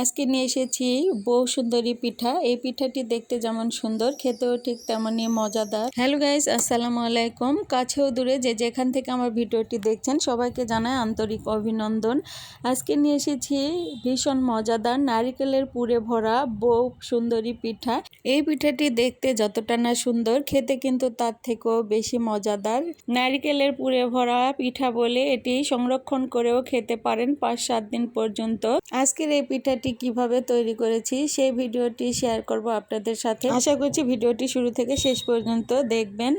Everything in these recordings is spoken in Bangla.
আজকে নিয়ে এসেছি বউ সুন্দরী পিঠা। এই পিঠাটি দেখতে যেমন সুন্দর, খেতেও ঠিক তেমনই মজাদার। হ্যালো গাইস আসসালামু আলাইকুম। কাছেও দূরে যে যেখান থেকে আমার ভিডিওটি দেখছেন, সবাইকে জানাই আন্তরিক অভিনন্দন। আজকে নিয়ে এসেছি ভীষণ মজাদার নারিকেলের পুরে ভরা বউ সুন্দরী পিঠা। এই পিঠাটি দেখতে যতটা না সুন্দর, খেতে কিন্তু তার থেকেও বেশি মজাদার। নারিকেলের পুরে ভরা পিঠা বলে এটি সংরক্ষণ করেও খেতে পারেন পাঁচ সাত দিন পর্যন্ত। আজকের এই পিঠাটি কীভাবে তৈরি করেছি সেই ভিডিওটি শেয়ার করব আপনাদের সাথে। আশা করছি ভিডিওটি শুরু থেকে শেষ পর্যন্ত দেখবেন।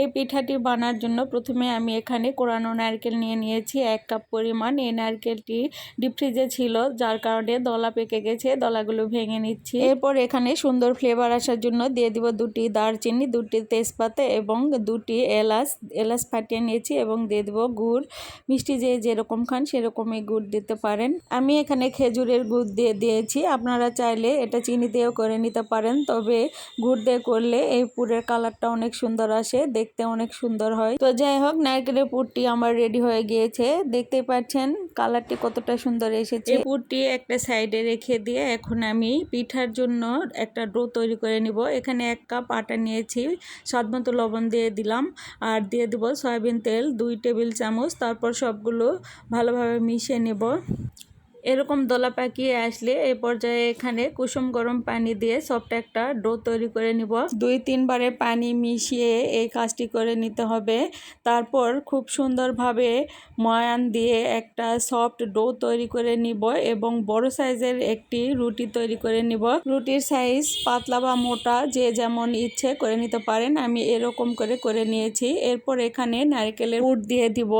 এই পিঠাটি বানার জন্য প্রথমে আমি এখানে কোরানো নারকেল নিয়ে নিয়েছি, এক কাপ পরিমাণ। এই নারকেলটি ডিপ ফ্রিজে ছিল, যার কারণে দলা পেকে গেছে, দলাগুলো ভেঙে নিচ্ছি। এরপর এখানে সুন্দর ফ্লেভার আসার জন্য দিয়ে দিব দুটি দারচিনি, দুটি তেজপাতা এবং দুটি এলাচ। এলাচ ফাটিয়ে নিয়েছি এবং দিয়ে দেবো গুড়। মিষ্টি যে যেরকম খান সেরকমই গুড় দিতে পারেন। আমি এখানে খেজুরের গুড় দিয়ে দিয়েছি। আপনারা চাইলে এটা চিনি দিয়েও করে নিতে পারেন। তবে গুড় দিয়ে করলে এই পুরের কালারটা অনেক সুন্দর আসে, দেখতে অনেক সুন্দর হয়। তো যাই হোক, নারকেলের পুরটি আমার রেডি হয়ে গিয়েছে। দেখতে পাচ্ছেন কালারটি কতটা সুন্দর এসেছে। পুরটি একটা সাইডে রেখে দিয়ে এখন আমি পিঠার জন্য একটা ডো তৈরি করে নিব। এখানে এক কাপ আটা নিয়েছি, স্বাদ মতো লবণ দিয়ে দিলাম। আর দিয়ে দেবো সয়াবিন তেল, দুই টেবিল চামচ, তারপর সবগুলো ভালোভাবে মিশিয়ে নেব। এরকম দোলা পাকিয়ে আসলে এই পর্যায়ে এখানে কুসুম গরম পানি দিয়ে সফট একটা ডো তৈরি করে নিব। দুই তিনবারে পানি মিশিয়ে এই কাজটি করে নিতে হবে। তারপর খুব সুন্দরভাবে ময়ান দিয়ে একটা সফট ডো তৈরি করে নিব এবং বড় সাইজের একটি রুটি তৈরি করে নিব। রুটির সাইজ পাতলা বা মোটা যে যেমন ইচ্ছে করে নিতে পারেন আমি এরকম করে করে নিয়েছি। এরপর এখানে নারকেলের পুর দিয়ে দিব।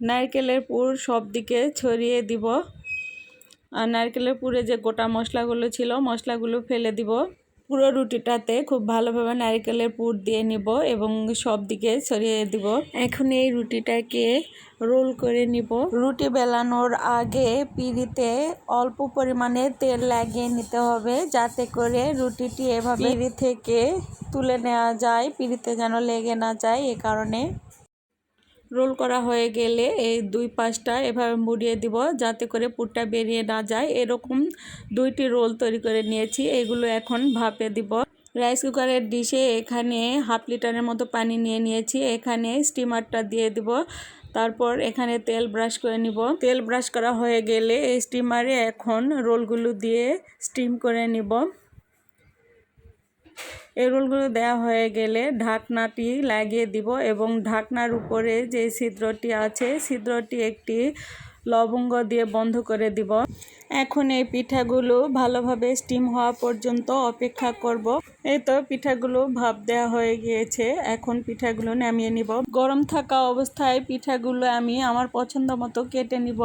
নারকেলের পুর সব দিকে ছড়িয়ে দিব। নারকেলের পুরে যে গোটা মশলাগুলো ছিল মশলাগুলো ফেলে দিব। পুরো রুটিটাতে খুব ভালোভাবে নারকেলের পুর দিয়ে নিব এবং সব দিকে ছড়িয়ে দিব। এখন এই রুটিটাকে রোল করে নিব। রুটি বেলানোর আগে পিড়িতে অল্প পরিমাণে তেল লাগিয়ে নিতে হবে যাতে করে রুটিটি এভাবে পিড়ি থেকে তুলে নেওয়া যায় পিড়িতে যেন লেগে না যায় এ কারণে। রোল করা হয়ে গেলে এই দুই পাশটা এভাবে মুড়িয়ে দিব যাতে করে পুরটা বেরিয়ে না যায়। এরকম দুইটি রোল তৈরি করে নিয়েছি। এগুলো এখন ভাপে দিব। রাইস কুকারের ডিশে এখানে হাফ লিটারের মতো পানি নিয়ে নিয়েছি। এখানে স্টিমারটা দিয়ে দিব। তারপর এখানে তেল ব্রাশ করে নিব। তেল ব্রাশ করা হয়ে গেলে এই স্টিমারে এখন রোলগুলো দিয়ে স্টিম করে নিব। এই রোলগুলো দেওয়া হয়ে গেলে ঢাকনাটি লাগিয়ে দিব এবং ঢাকনার উপরে যে ছিদ্রটি আছে, ছিদ্রটি একটি লবঙ্গ দিয়ে বন্ধ করে দিব। এখন এই পিঠাগুলো ভালোভাবে স্টিম হওয়া পর্যন্ত অপেক্ষা করব। এই তো পিঠাগুলো ভাপ দেওয়া হয়ে গিয়েছে। এখন পিঠাগুলো নামিয়ে নিব। গরম থাকা অবস্থায় পিঠাগুলো আমি আমার পছন্দ মতো কেটে নিব।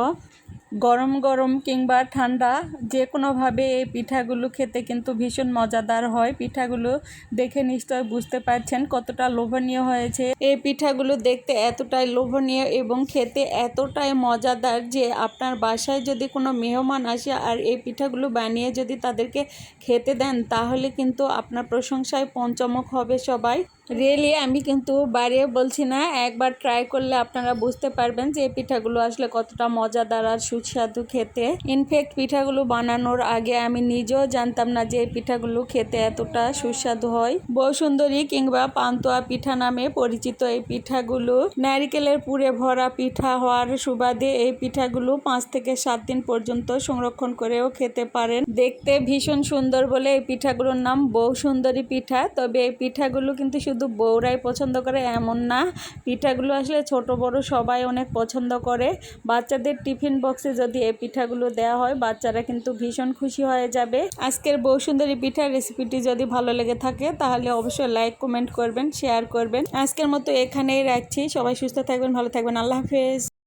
গরম গরম কিংবা ঠান্ডা যে কোনোভাবে এই পিঠাগুলো খেতে কিন্তু ভীষণ মজাদার হয়। পিঠাগুলো দেখে নিশ্চয় বুঝতে পারছেন কতটা লোভনীয় হয়েছে। এই পিঠাগুলো দেখতে এতটাই লোভনীয় এবং খেতে এতটাই মজাদার যে আপনার বাসায় যদি কোনো মেহমান আসে আর এই পিঠাগুলো বানিয়ে যদি তাদেরকে খেতে দেন, তাহলে কিন্তু আপনার প্রশংসায় পঞ্চমুখ হবে সবাই। রিয়েলি আমি কিন্তু বাড়িয়ে বলছি না, একবার ট্রাই করলে আপনারা বুঝতে পারবেন যে এই পিঠাগুলো আসলে কতটা মজাদার আর সুস্বাদু খেতে। ইনফ্যাক্ট পিঠাগুলো বানানোর আগে আমি নিজেও জানতাম না যে এই পিঠাগুলো খেতে এতটা সুস্বাদু হয়। বসুন্দরী কিংবা পান্তুয়া পিঠা নামে পরিচিত এই পিঠাগুলো, নারিকেলের পুরে ভরা পিঠা হওয়ার সুবাদে এই পিঠাগুলো পাঁচ থেকে সাত দিন পর্যন্ত সংরক্ষণ করেও খেতে পারেন। দেখতে ভীষণ সুন্দর বলে এই পিঠাগুলোর নাম বউ সুন্দরী পিঠা, তবে এই পিঠাগুলো কিন্তু শুধু বউরাই পছন্দ করে, এমন না। পিঠাগুলো আসলে ছোট বড় সবাই অনেক পছন্দ করে। বাচ্চাদের টিফিন বক্সে যদি এই পিঠাগুলো দেওয়া হয়, বাচ্চারা কিন্তু ভীষণ খুশি হয়ে যাবে। আজকের বউ সুন্দরী পিঠার রেসিপিটি যদি ভালো লেগে থাকে, তাহলে অবশ্যই লাইক, কমেন্ট করবেন, শেয়ার করবেন। আজকের মতো এখানেই রাখছি। সবাই সুস্থ থাকবেন, ভালো থাকবেন। আল্লাহ হাফেজ।